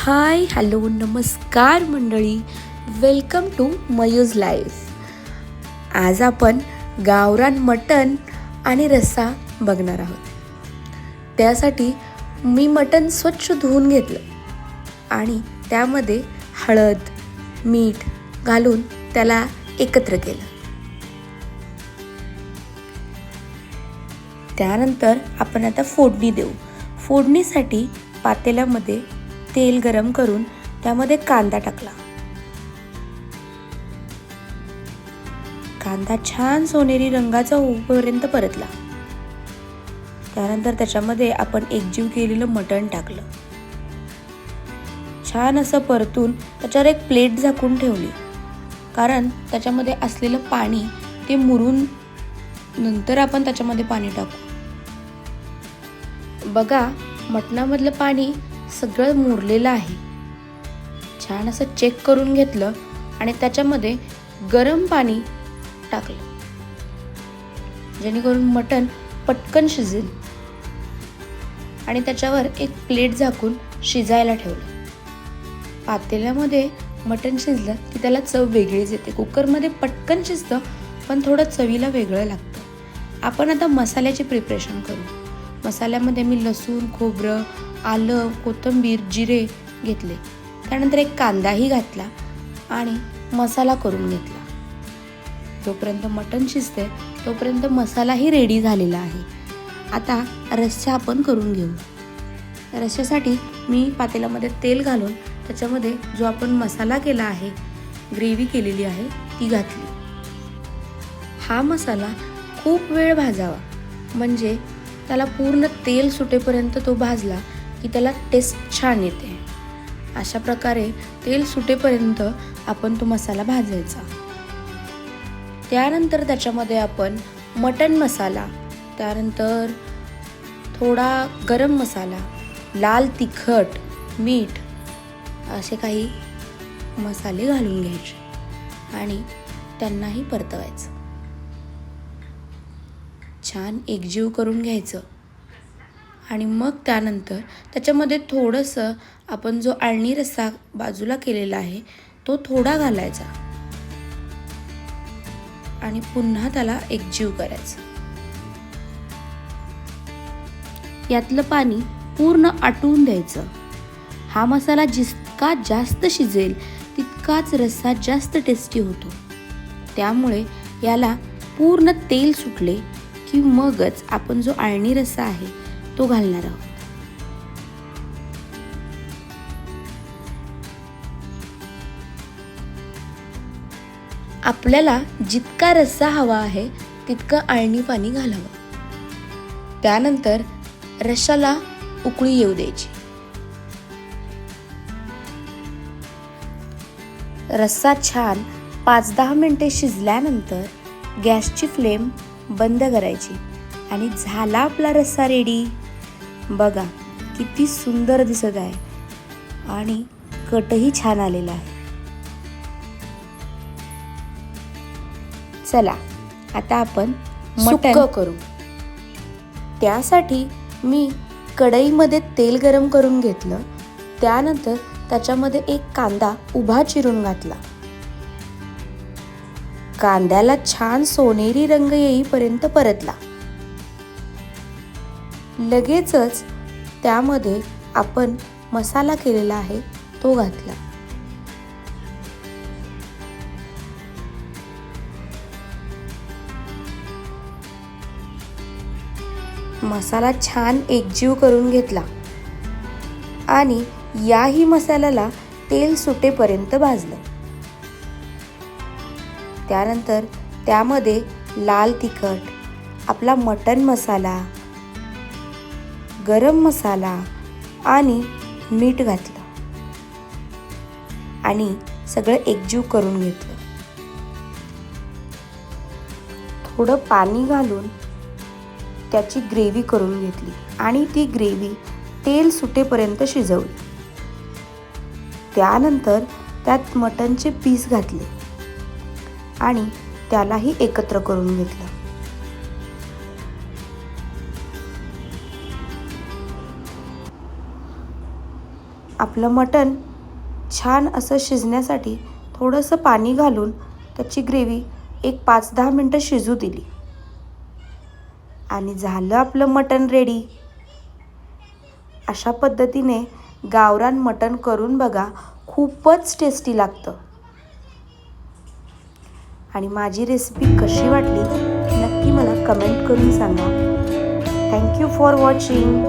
Hi hello नमस्कार मंडळी. Welcome to मयूज life आज आपण गावरान मटण आणि रस्सा बघणार आहोत. त्यासाठी मी मटण स्वच्छ धुवून घेतलं आणि त्यामध्ये हळद मीठ घालून त्याला एकत्र केलं. त्यानंतर आपण आता फोडणी देऊ. फोडणीसाठी पातेल्यामध्ये तेल गरम करून त्यामध्ये कांदा टाकला. कांदा छान सोनेरी रंगाचा होऊपर्यंत परतला. त्यानंतर त्याच्यामध्ये आपण एकजीव केलेलं मटण टाकलं. छान असं परतून त्याच्यावर एक प्लेट झाकून ठेवली. कारण त्याच्यामध्ये असलेलं पाणी ते मुरून नंतर आपण त्याच्यामध्ये पाणी टाकू. बघा मटणामधलं पाणी सगळं मुरलेलं आहे. छान असं चेक करून घेतलं आणि त्याच्यामध्ये गरम पाणी टाकलं. जेणेकरून मटण पटकन शिजेल. आणि त्याच्यावर एक प्लेट झाकून शिजायला ठेवलं. पातेल्यामध्ये मटण शिजलं की त्याला चव वेगळीच येते. कुकरमध्ये पटकन शिजतं पण थोडं चवीला वेगळं लागतं. आपण आता मसाल्याची प्रिपरेशन करू. मसाल्यामध्ये मी लसूण खोबरं आलं कोथिंबीर जिरे घेतले. त्यानंतर एक कांदाही घातला आणि मसाला करून घेतला. जोपर्यंत मटण शिजते तोपर्यंत मसालाही रेडी झालेला आहे. आता रस्सा आपण करून घेऊ. रस्स्यासाठी मी पातेल्यामध्ये तेल घालून त्याच्यामध्ये जो आपण मसाला केला आहे ग्रेव्ही केलेली आहे ती घातली. हा मसाला खूप वेळ भाजावा. म्हणजे त्याला पूर्ण तेल सुटेपर्यंत तो भाजला की त्याला टेस्ट छान येते. अशा प्रकारे तेल सुटेपर्यंत आपण तो मसाला भाजायचा. त्यानंतर त्याच्यामध्ये आपण मटन मसाला त्यानंतर थोडा गरम मसाला लाल तिखट मीठ असे काही मसाले घालून घ्यायचे आणि त्यांनाही परतवायचं. छान एकजीव करून घ्यायचं. आणि मग त्यानंतर त्याच्यामध्ये थोडंसं आपण जो आळणी रस्सा बाजूला केलेला आहे तो थोडा घालायचा. आणि पुन्हा त्याला एकजीव करायचं. यातलं पाणी पूर्ण आटवून द्यायचं. हा मसाला जितका जास्त शिजेल तितकाच रस्सा जास्त टेस्टी होतो. त्यामुळे याला पूर्ण तेल सुटले की मगच आपण जो आळणी रस्सा आहे तो घालणार आहोत. आपल्याला जितका रस्सा हवा आहे तितकं आळणी पाणी घालावं. त्यानंतर रशाला उकळी येऊ द्यायची. रस्सा छान पाच दहा मिनटे शिजल्यानंतर गॅसची फ्लेम बंद करायची आणि झाला आपला रस्सा रेडी. बघा किती सुंदर दिसत आहे. आणि कटही छान आलेला आहे. चला आता आपण मटण करू. त्यासाठी मी कढईमध्ये तेल गरम करून घेतलं. त्यानंतर त्याच्यामध्ये एक कांदा उभा चिरून घातला. कांद्याला छान सोनेरी रंग येईपर्यंत परतला. लगेचच त्यामध्ये आपण मसाला केलेला आहे तो घातला. मसाला छान एकजीव करून घेतला आणि याही मसाल्याला तेल सुटेपर्यंत भाजलं. त्यानंतर त्यामध्ये लाल तिखट आपला मटन मसाला गरम मसाला आणि मीठ घातलं. आणि सगळं एकजीव करून घेतलं. थोडं पाणी घालून त्याची ग्रेव्ही करून घेतली आणि ती ग्रेव्ही तेल सुटेपर्यंत शिजवली. त्यानंतर त्यात मटनचे पीस घातले आणि त्यालाही एकत्र करून घेतलं. आपलं मटण छान असं शिजण्यासाठी थोडंसं पाणी घालून त्याची ग्रेव्ही एक पाच दहा मिनटं शिजू दिली. आणि झालं आपलं मटण रेडी अशा पद्धतीने गावरान मटण करून बघा खूपच टेस्टी लागतं. आणि माझी रेसिपी कशी वाटली नक्की मला कमेंट करून सांगा. Thank you for watching